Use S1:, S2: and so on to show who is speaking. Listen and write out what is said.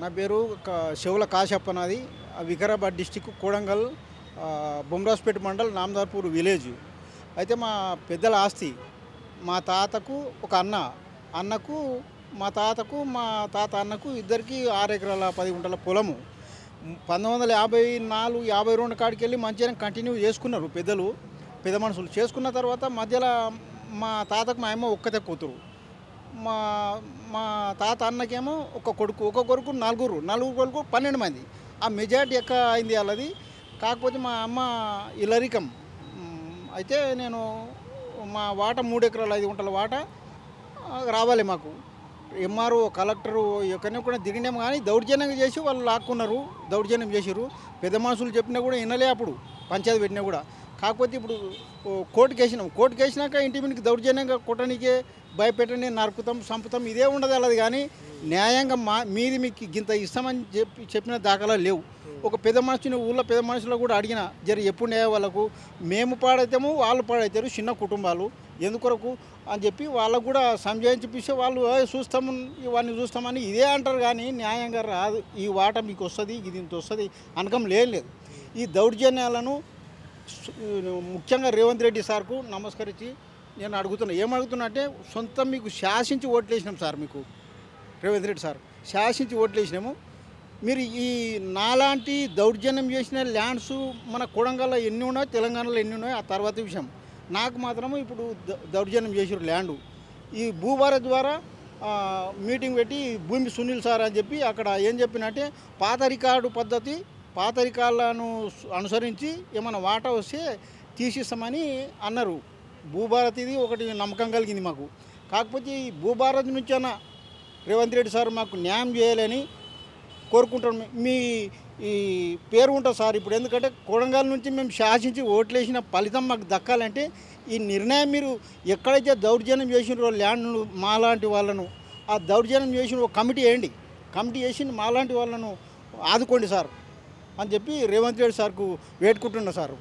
S1: నా పేరు శివుల కాశప్ప నాది. Vikarabad district Kodangal Bomrajpet mandal Namdarpur village. అయితే మా పెద్దల ఆస్తి మా తాతకు ఒక అన్న. అన్నకు మా తాతకు మా తాత అన్నకు ఇద్దరికి ఆరు ఎకరాల పది గుంటల పొలము. పంతొమ్మిది వందల యాభై నాలుగు యాభై రెండు కాడికి వెళ్ళి మంచిగా కంటిన్యూ చేసుకున్నారు పెద్దలు పెద్ద మనుషులు. చేసుకున్న తర్వాత మధ్యలో మా తాతకు మా అమ్మ ఒక్కతే కూతురు. మా మా తాత అన్నకేమో ఒక కొడుకు ఒక కొడుకు నలుగురు నలుగురు కొడుకు పన్నెండు మంది. ఆ మెజార్టీ ఎక్క అయింది వాళ్ళది. కాకపోతే మా అమ్మ ఇలరికం అయితే నేను మా వాట మూడు ఎకరాలు ఐదు గుంటల వాట రావాలి మాకు. ఎంఆర్ఓ కలెక్టరు ఎక్కడనే కూడా దిగినాము కానీ దౌర్జన్యంగా చేసి వాళ్ళు లాక్కున్నారు. దౌర్జన్యం చేసిరు పెద్ద మనుషులు చెప్పినా కూడా వినలే అప్పుడు పంచాయతీ పెట్టినా కూడా. కాకపోతే ఇప్పుడు కోర్టుకి వేసినాం కోర్టుకి వేసినాక ఇంటి మీదకి దౌర్జన్యంగా కొట్టనికే భయపెట్టని నరుకుతాం చంపుతాం ఇదే ఉండదు అలాది కానీ న్యాయంగా మా మీది మీకు ఇంత ఇస్తామని చెప్పి చెప్పిన దాఖలా లేవు. ఒక పెద్ద మనిషిని ఊళ్ళో పెద్ద మనుషులు కూడా అడిగిన జర ఎప్పుడు న్యాయ వాళ్ళకు? మేము పాడైతేమో వాళ్ళు పాడైతారు చిన్న కుటుంబాలు. ఎందుకొరకు? అని చెప్పి వాళ్ళకు కూడా సంజయించిపిస్తే వాళ్ళు చూస్తాము ఇవన్నీ చూస్తామని ఇదే అంటారు కానీ న్యాయంగా రాదు. ఈ వాట మీకు వస్తుంది ఇది ఇంత వస్తుంది అనకం లేదు ఈ దౌర్జన్యాలను ముఖ్యంగా రేవంత్ రెడ్డి సార్కు నమస్కరించి నేను అడుగుతున్నా ఏం అడుగుతున్నా అంటే సొంతం మీకు శాసించి ఓట్లేసినాం సార్ మీకు రేవంత్ రెడ్డి సార్ శాసించి ఓట్లేసినాము. మీరు ఈ నాలాంటి దౌర్జన్యం చేసిన ల్యాండ్స్ మన కొడంగల్లో ఎన్ని ఉన్నాయో తెలంగాణలో ఎన్ని ఉన్నాయో ఆ తర్వాత విషయం నాకు మాత్రం ఇప్పుడు ద- దౌర్జన్యం చేసారు ల్యాండు. ఈ భూభారత్ ద్వారా మీటింగ్ పెట్టి భూమి సునీల్ సార్ అని చెప్పి అక్కడ ఏం చెప్పినంటే పాత రికార్డు పద్ధతి పాత రికార్డులను అనుసరించి ఏమైనా వాటా వస్తే తీసిస్తామని అన్నారు. భూభారత్ ఇది ఒకటి నమ్మకం కలిగింది మాకు. కాకపోతే ఈ భూభారత్ నుంచి అన్న రేవంత్ రెడ్డి సార్ మాకు న్యాయం చేయాలని కోరుకుంటాం మీ ఈ పేరు ఉంటుంది సార్ ఇప్పుడు. ఎందుకంటే కొడంగల్ నుంచి మేము శాసించి ఓట్లేసిన ఫలితం మాకు దక్కాలంటే ఈ నిర్ణయం మీరు ఎక్కడైతే దౌర్జన్యం చేసినారో ల్యాండ్ను మాలాంటి వాళ్ళను ఆ దౌర్జన్యం చేసిన ఒక కమిటీ వేయండి. కమిటీ వేసి మాలాంటి వాళ్ళను ఆదుకోండి సార్ అని చెప్పి రేవంత్ రెడ్డి సార్కు వేడుకుంటున్నా సార్.